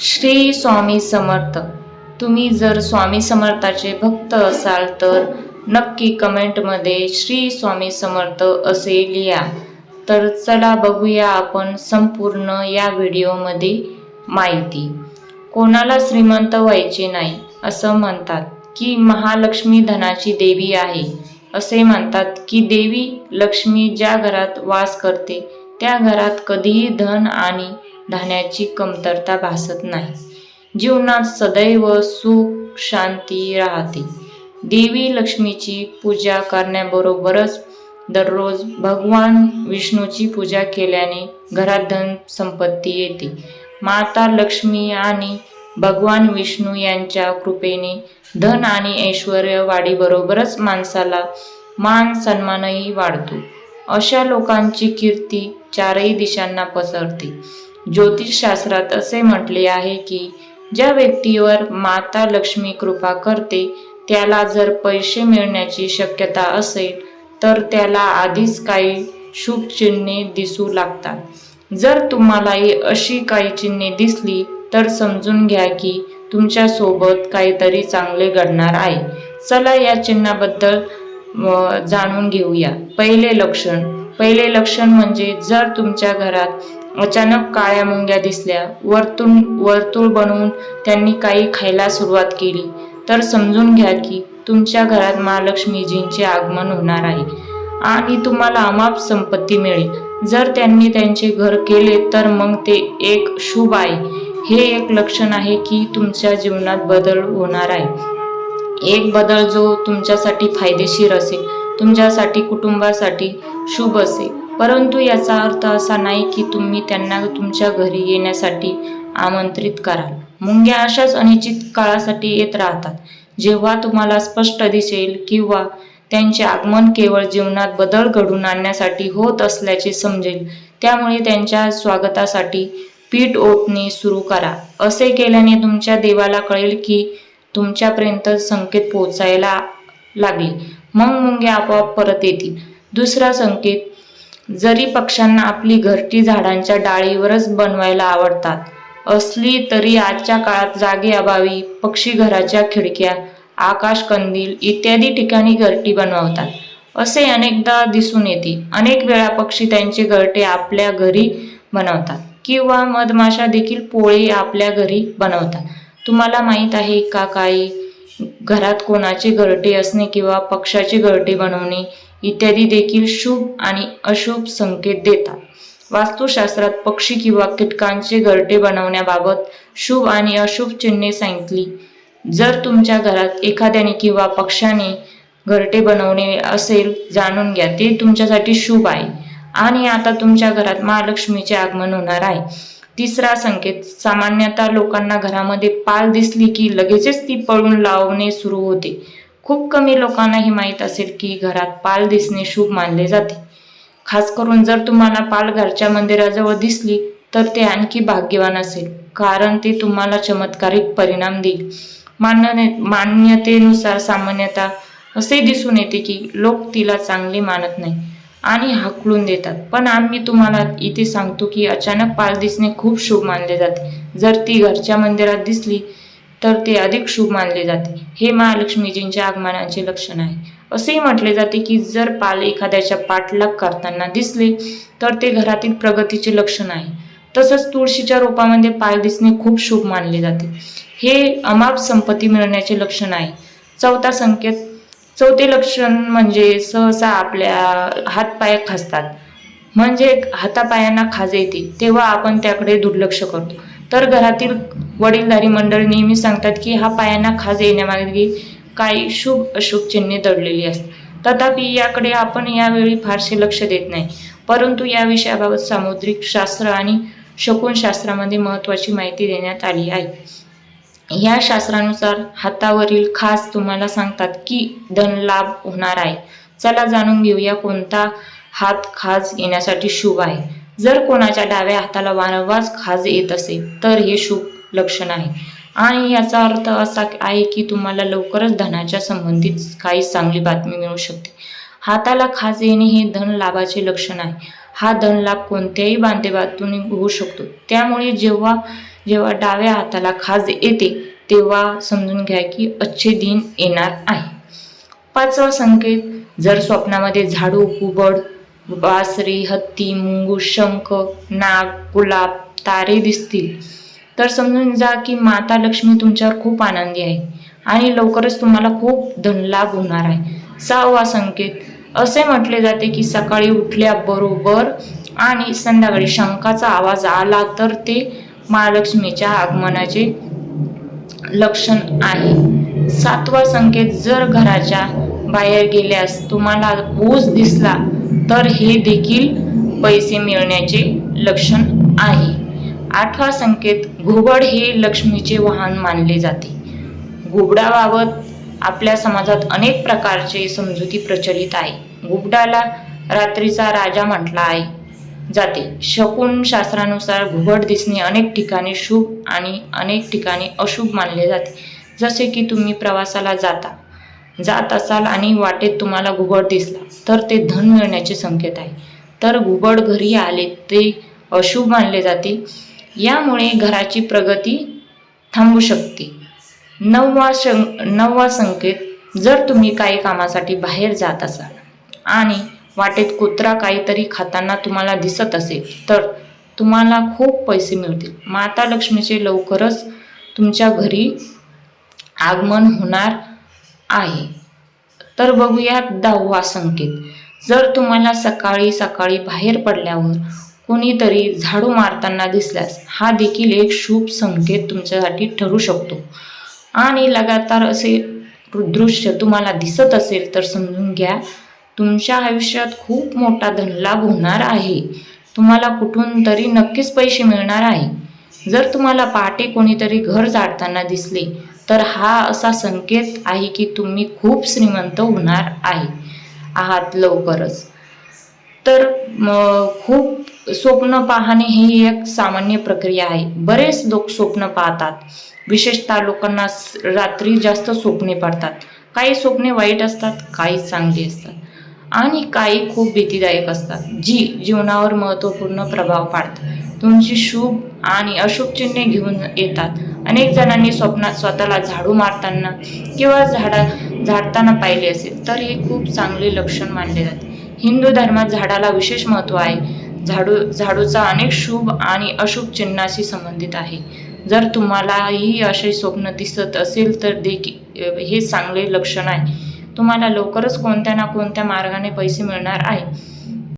श्री स्वामी समर्थ. तुम्ही जर स्वामी समर्थाचे भक्त असाल तर नक्की कमेंटमध्ये श्री स्वामी समर्थ असे लिहा. तर चला बघूया आपण संपूर्ण या व्हिडिओमध्ये माहिती. कोणाला श्रीमंत व्हायचे नाही असं म्हणतात की महालक्ष्मी धनाची देवी आहे. असे म्हणतात की देवी लक्ष्मी ज्या घरात वास करते त्या घरात कधीही धन आणि धान्याची कमतरता भासत नाही. जीवनात सदैव सुख शांती राहते. देवी लक्ष्मीची पूजा करण्याबरोबरच दररोज भगवान विष्णूची पूजा केल्याने घरात धन संपत्ती येते. माता लक्ष्मी आणि भगवान विष्णू यांच्या कृपेने धन आणि ऐश्वर वाढीबरोबरच माणसाला मान सन्मानही वाढतो. अशा लोकांची कीर्ती चारही दिशांना पसरते. ज्योतिषशास्त्रात असे म्हटले आहे की ज्या व्यक्तीवर माता लक्ष्मी कृपा करते त्याला जर पैसे मिळण्याची शक्यता असेल तर त्याला आधीच काही शुभ चिन्हे दिसू लागतात. जर तुम्हालाही अशी काही चिन्हे दिसली तर समजून घ्या की तुमच्यासोबत काहीतरी चांगले घडणार आहे. चला या चिन्हाबद्दल जाणून घेऊया. पहिले लक्षण. पहिले लक्षण म्हणजे जर तुमच्या घरात अचानक काळ्या मुंग्या दिसल्या. वर्तुळ वर्तुळ बनवून त्यांनी काही खायला सुरुवात केली. तर समजून घ्या की तुमच्या घरात महालक्ष्मीजींचे आगमन होणार आहे. आणि तुम्हाला अमाप संपत्ती मिळेल. जर त्यांनी त्यांचे घर केले तर मग ते एक शुभ आहे. हे एक लक्षण आहे की तुमच्या जीवनात बदल होणार आहे. एक बदल जो तुमच्यासाठी फायदेशीर असेल. तुमच्यासाठी कुटुंबासाठी शुभ असेल. परंतु याचा अर्थ असा नाही की तुम्ही त्यांना तुमच्या घरी येण्यासाठी आमंत्रित कराल. मुंग्या अशाच अनिश्चित काळासाठी येत राहतात. जेव्हा तुम्हाला स्पष्ट दिसेल किंवा त्यांचे आगमन केवळ जीवनात बदल घडून आणण्यासाठी होत असल्याचे समजेल त्यामुळे त्यांच्या स्वागतासाठी पीठ ओतणे सुरू करा. असे केल्याने तुमच्या देवाला कळेल की तुमच्यापर्यंत संकेत पोहोचायला लागले. मग मुंग्या आपोआप परत येतील. दुसरा संकेत जरी पक्ष्यांना आपली घरटी झाडांच्या डाळीवरच बनवायला आवडतात असली तरी आजच्या काळात जागे अभावी पक्षी घराच्या खिडक्या आकाश कंदील इत्यादी ठिकाणी घरटी बनवतात. असे अनेकदा दिसून येते. अनेक वेळा पक्षी त्यांचे घरटे आपल्या घरी बनवतात किंवा मधमाशा देखील पोळे आपल्या घरी बनवतात. तुम्हाला माहीत आहे का काही? घरात कोणाचे घरटे असणे किंवा पक्षाचे घरटे बनवणे इत्यादी देखील शुभ आणि अशुभ संकेत देतात. वास्तुशास्त्रात पक्षी किंवा कीटकांचे घरटे बनवण्याबाबत शुभ आणि अशुभ चिन्हे सांगितली. जर तुमच्या घरात एखाद्याने किंवा पक्षाने घरटे बनवणे असेल जाणून घ्या. ते तुमच्यासाठी शुभ आहे. आणि आता तुमच्या घरात महालक्ष्मीचे आगमन होणार आहे. तिसरा संकेत सामान्यतः लोकांना घरामध्ये पाल दिसली की लगेचच ती पळून लावणे सुरू होते. खूप कमी लोकांना हे माहीत असेल की घरात पाल दिसणे शुभ मानले जाते. खास करून जर तुम्हाला पाल घरच्या मंदिराजवळ दिसली तर ते आणखी भाग्यवान असेल कारण ते तुम्हाला चमत्कारिक परिणाम देईल. मान्य मान्यतेनुसार सामान्यतः असे दिसून येते की लोक तिला चांगले मानत नाही आणि हाकलून देतात. पण आम्ही तुम्हाला इथे सांगतो की अचानक पाल दिसणे खूप शुभ मानले जाते. जर ती घरच्या मंदिरात दिसली तर ते अधिक शुभ मानले जाते. हे महालक्ष्मीजींच्या आगमनाचे लक्षण आहे. असेही म्हटले जाते की जर पाल एखाद्याच्या पाठलाग करताना दिसले तर ते घरातील प्रगतीचे लक्षण आहे. तसंच तुळशीच्या रोपामध्ये पाल दिसणे खूप शुभ मानले जाते. हे अमाप संपत्ती मिळण्याचे लक्षण आहे. चौथा संकेत चौथे लक्षण म्हणजे सहसा आपल्या हातपाय खासतात. म्हणजे हातापायांना खाज येते. तेव्हा आपण त्याकडे दुर्लक्ष करतो. तर घरातील वडीलधारी मंडळ नेहमी सांगतात की हा पायांना खाज येण्यामागे काही शुभ अशुभ चिन्हे दडलेली असतात. तथापि याकडे आपण यावेळी फारसे लक्ष देत नाही. परंतु या विषयाबाबत सामुद्रिक शास्त्र आणि शकुनशास्त्रामध्ये महत्त्वाची माहिती देण्यात आली आहे. या शास्त्रानुसार हातावरील खास तुम्हाला सांगतात की धन लाभ होणार आहे. चला जाणून घेऊया कोणता हात खाज येण्यासाठी शुभ आहे. जर कोणाच्या डाव्या हाताला वारंवार खाज येत असेल तर हे शुभ लक्षण आहे आणि याचा अर्थ असा आहे की तुम्हाला लवकरच धनाच्या संबंधित काही चांगली बातमी मिळू शकते. हाताला खाज येणे हे धन लाभाचे लक्षण आहे. हा धनलाभ कोणत्याही बांधेबातून होऊ शकतो. त्यामुळे जेव्हा जेव्हा डाव्या हाताला खाज येते तेव्हा समजून घ्या की अच्छे दिन येणार आहे. पाचवा संकेत जर स्वप्नामध्ये झाडू कुबड बासरी हत्ती मुंगू शंख नाग गुलाब तारे दिसतील तर समजून जा की माता लक्ष्मी तुमच्यावर खूप आनंदी आहे. आणि लवकरच तुम्हाला खूप धनलाभ होणार आहे. सहावा संकेत. असे म्हटले जाते की सकाळी उठल्याबरोबर आणि संध्याकाळी शंखाचा आवाज आला तर ते महालक्ष्मीच्या आगमनाचे लक्षण आहे. सातवा संकेत जर घराच्या बाहेर गेल्यास तुम्हाला ऊस दिसला तर हे देखील पैसे मिळण्याचे लक्षण आहे. आठवा संकेत घुबड हे लक्ष्मीचे वाहन मानले जाते. घुबडाबाबत आपल्या समाजात अनेक प्रकारचे समजुती प्रचलित आहे. घुबडाला रात्रीचा राजा म्हटला आहे. जाते. शकुन शास्त्रानुसार घुबड दिसणे अनेक ठिकाणी शुभ आणि अनेक ठिकाणी अशुभ मानले जाते. जसे की तुम्ही प्रवासाला जाता. जात असाल आणि वाटेत तुम्हाला घुबड दिसला तर ते धन मिळण्याचे संकेत आहे. तर घुबड घरी आले ते अशुभ मानले जाते. यामुळे घराची प्रगती थांबू शकते. नववा शं नववा संकेत जर तुम्ही काही कामासाठी बाहेर जात असाल आणि वाटेत कुत्रा काहीतरी खाताना तुम्हाला दिसत असेल तर तुम्हाला खूप पैसे मिळतील. माता लक्ष्मीचे लवकरच तुमच्या घरी आगमन होणार आहे. तर बघूया दहावा संकेत. जर तुम्हाला सकाळी सकाळी बाहेर पडल्यावर कोणीतरी झाडू मारताना दिसल्यास हा देखील एक शुभ संकेत तुमच्यासाठी ठरू शकतो. आणि लगातार असे दृश्य तुम्हाला दिसत असेल तर समजून घ्या तुमच्या आयुष्यात खूप मोठा धनलाभ होणार आहे. तुम्हाला कुठून तरी नक्कीच पैसे मिळणार आहे. जर तुम्हाला पहाटे कोणीतरी घर जाडताना दिसले तर हा असा संकेत आहे की तुम्ही खूप श्रीमंत होणार आहे. आहात लवकरच. तर खूप स्वप्न पाहणे ही एक सामान्य प्रक्रिया आहे. बरेच लोक स्वप्न पाहतात. विशेषतः लोकांना रात्री जास्त स्वप्ने पडतात. काही स्वप्ने वाईट असतात काही चांगली असतात. आणि काही खूप भीतीदायक असतात जी जीवनावर महत्त्वपूर्ण प्रभाव पाडतात. तुमची शुभ आणि अशुभ चिन्हे घेऊन येतात. अनेक जणांनी स्वप्नात स्वतःला झाडू मारताना किंवा झाडा झाडताना पाहिले असेल तर हे खूप चांगले लक्षण मानले जाते. हिंदू धर्मात झाडाला विशेष महत्त्व आहे. झाडू झाडूचा अनेक शुभ आणि अशुभ चिन्हाशी संबंधित आहे. जर तुम्हालाही असे स्वप्न दिसत असेल तर देखील हे चांगले लक्षण आहे. तुम्हाला लवकरच कोणत्या ना कोणत्या मार्गाने पैसे मिळणार आहे.